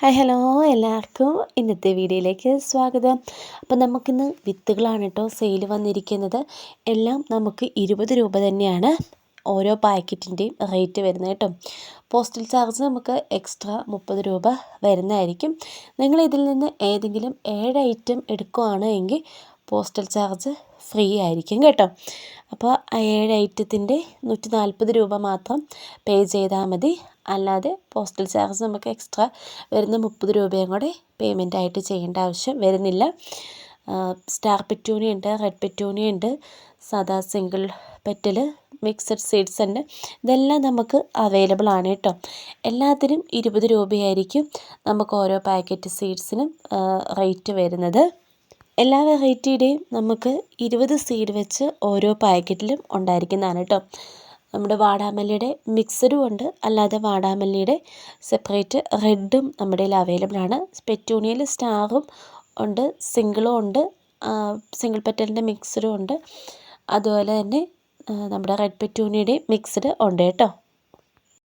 Hi hello എല്ലാവർക്കും ഇന്നത്തെ വീഡിയോയിലേക്ക് സ്വാഗതം. അപ്പം നമുക്കിന്ന് വിത്തുകളാണ് കേട്ടോ സെയിൽ വന്നിരിക്കുന്നത്. എല്ലാം നമുക്ക് ഇരുപത് രൂപ തന്നെയാണ് ഓരോ പാക്കറ്റിന്റെയും റേറ്റ് വരുന്നത് കേട്ടോ പോസ്റ്റൽ ചാർജ് നമുക്ക് എക്സ്ട്രാ മുപ്പത് രൂപ വരുന്നതായിരിക്കും. നിങ്ങൾ ഇതിൽ നിന്ന് ഏതെങ്കിലും ഏഴ് ഐറ്റം എടുക്കുകയാണ് എങ്കിൽ പോസ്റ്റൽ ചാർജ് ഫ്രീ ആയിരിക്കും കേട്ടോ. അപ്പോൾ ഏഴ് ഐറ്റത്തിന്റെ നൂറ്റി നാൽപ്പത് രൂപ മാത്രം പേ ചെയ്താൽ മതി. അല്ലാതെ പോസ്റ്റൽ ചാർജ് നമുക്ക് എക്സ്ട്രാ വരുന്ന മുപ്പത് രൂപയും കൂടെ പേയ്മെന്റ് ആയിട്ട് ചെയ്യേണ്ട ആവശ്യം വരുന്നില്ല. സ്റ്റാർ പെറ്റൂണി ഉണ്ട് റെഡ് പെറ്റൂണി ഉണ്ട് സാദാ സിംഗിൾ പെറ്റൽ മിക്സഡ് സീഡ്സ് ഉണ്ട്. ഇതെല്ലാം നമുക്ക് അവൈലബിൾ ആണ് കേട്ടോ. എല്ലാത്തിനും ഇരുപത് രൂപയായിരിക്കും നമുക്ക് ഓരോ പാക്കറ്റ് സീഡ്സിനും റേറ്റ് വരുന്നത്. എല്ലാ വെറൈറ്റിയുടെയും നമുക്ക് ഇരുപത് സീഡ് വെച്ച് ഓരോ പാക്കറ്റിലും ഉണ്ടായിരിക്കുന്നതാണ് കേട്ടോ നമ്മുടെ വാടാമല്ലിയുടെ മിക്സഡും ഉണ്ട്. അല്ലാതെ വാടാമല്ലിയുടെ സെപ്പറേറ്റ് റെഡും നമ്മുടെ കയ്യിൽ അവൈലബിൾ ആണ്. പെറ്റൂണിയയിൽ സ്റ്റാറും ഉണ്ട് സിംഗിളും ഉണ്ട് സിംഗിൾ പെറ്റലിന്റെ മിക്സഡും ഉണ്ട്. അതുപോലെ തന്നെ നമ്മുടെ റെഡ് പെറ്റൂണിയുടെയും മിക്സഡ് ഉണ്ട് കേട്ടോ